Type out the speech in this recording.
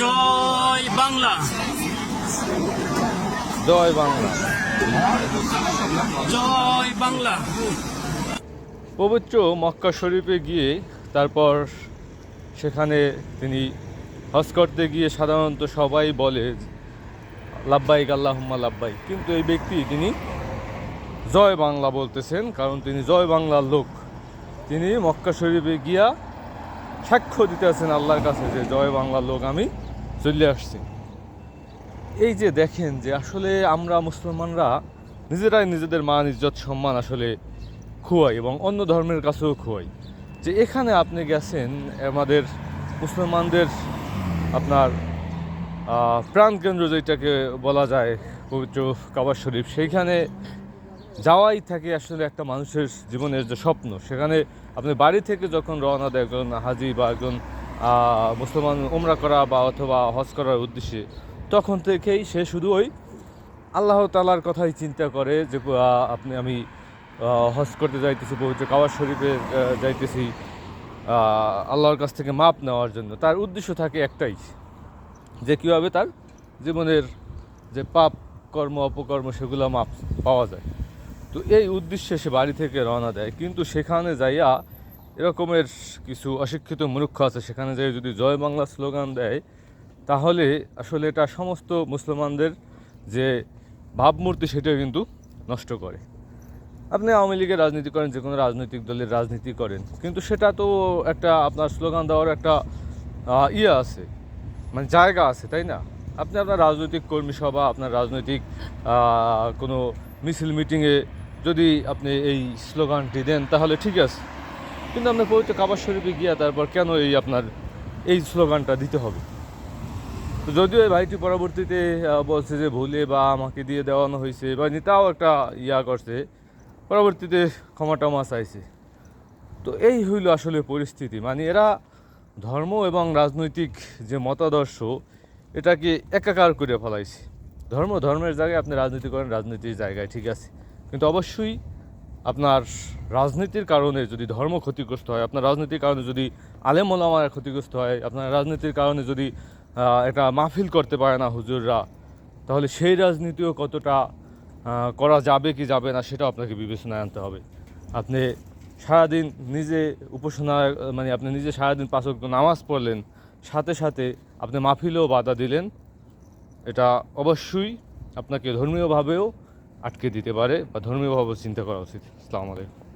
জয় বাংলা। জয় বাংলা। জয় বাংলা। পবিত্র মক্কা শরীফে গিয়ে তারপর সেখানে তিনি হজ করতে গিয়ে সাধারণত সবাই বলে লাব্বাইক আল্লাহুম্মা লাব্বাইক। কিন্তু এই ব্যক্তি তিনি জয় বাংলা বলতেছেন কারণ তিনি জয় বাংলার লোক। তিনি মক্কা শরীফে গিয়া সাক্ষ্য দিতে আছেন আল্লাহর কাছে যে জয় বাংলার লোক আমি চলে আসছি। এই যে দেখেন যে আসলে আমরা মুসলমানরা নিজেরাই নিজেদের মান, ইজ্জত, সম্মান আসলে খুয়াই এবং অন্য ধর্মের কাছেও খুয়াই। যে এখানে আপনি গেছেন, আমাদের মুসলমানদের আপনার প্রাণকেন্দ্র যেটাকে বলা যায়, পবিত্র কাবার শরীফ, সেইখানে যাওয়াই থাকে আসলে একটা মানুষের জীবনের যে স্বপ্ন। সেখানে আপনি বাড়ি থেকে যখন রওনা দেয় একজন হাজি বা একজন মুসলমান উমরা করা বা অথবা হজ করার উদ্দেশ্যে, তখন থেকেই সে শুধু ওই আল্লাহ তালার কথাই চিন্তা করে যে আপনি, আমি হজ করতে যাইতেছি, পবিত্র কাবার শরীফে যাইতেছি আল্লাহর কাছ থেকে মাপ নেওয়ার জন্য। তার উদ্দেশ্য থাকে একটাই, যে কীভাবে তার জীবনের যে পাপ, কর্ম, অপকর্ম, সেগুলো মাপ পাওয়া যায়। তো এই উদ্দেশ্যে সে বাড়ি থেকে রওনা দেয়। কিন্তু সেখানে যাইয়া এরকমের কিছু অশিক্ষিত মূর্খ আছে। সেখানে যাই যদি জয় বাংলা স্লোগান দেয়, তাহলে আসলে এটা সমস্ত মুসলমানদের যে ভাবমূর্তি সেটা কিন্তু নষ্ট করে। আপনি আওয়ামী লীগের রাজনীতি করেন, যে কোনো রাজনৈতিক দলের রাজনীতি করেন। কিন্তু সেটা তো একটা আপনার স্লোগান দেওয়ার একটা ইয়ে আছে মানে জায়গা আছে, তাই না? আপনি আপনার রাজনৈতিক কর্মী সভা, আপনার রাজনৈতিক কোনো মিছিল, মিটিংয়ে যদি আপনি এই স্লোগানটি দেন, তাহলে ঠিক আছে। কিন্তু আপনার পবিত্র কাবার শরীফে গিয়া তারপর কেন এই আপনার এই স্লোগানটা দিতে হবে? তো যদিও এই ভাইটি পরবর্তীতে বলছে যে ভুলে বা আমাকে দিয়ে দেওয়ানো হয়েছে, বা নেতাও একটা ইয়া করছে, পরবর্তীতে ক্ষমা টমা চাইছে। তো এই হইল আসলে পরিস্থিতি। মানে এরা ধর্ম এবং রাজনৈতিক যে মতাদর্শ, এটাকে একাকার করে ফেলাইছে। ধর্ম ধর্মের জায়গায় আপনি রাজনীতি করেন, রাজনীতির জায়গায়, ঠিক আছে। কিন্তু অবশ্যই আপনার রাজনীতির কারণে যদি ধর্ম ক্ষতিগ্রস্ত হয়, আপনার রাজনীতির কারণে যদি আলেম ওলামার ক্ষতিগ্রস্ত হয়, আপনার রাজনীতির কারণে যদি একটা মাহফিল করতে পারে না হুজুররা, তাহলে সেই রাজনীতিও কতটা করা যাবে কি যাবে না সেটাও আপনাকে বিবেচনায় আনতে হবে। আপনি সারাদিন নিজে উপাসনা মানে আপনি নিজে সারাদিন পাঁচ ওয়াক্ত নামাজ পড়লেন, সাথে সাথে আপনি মাহফিলেও বাধা দিলেন। এটা অবশ্যই আপনাকে ধর্মীয়ভাবেও আটকে দিতে পারে বা ধর্মীয়ভাবে চিন্তা করা উচিত। আসসালামু আলাইকুম।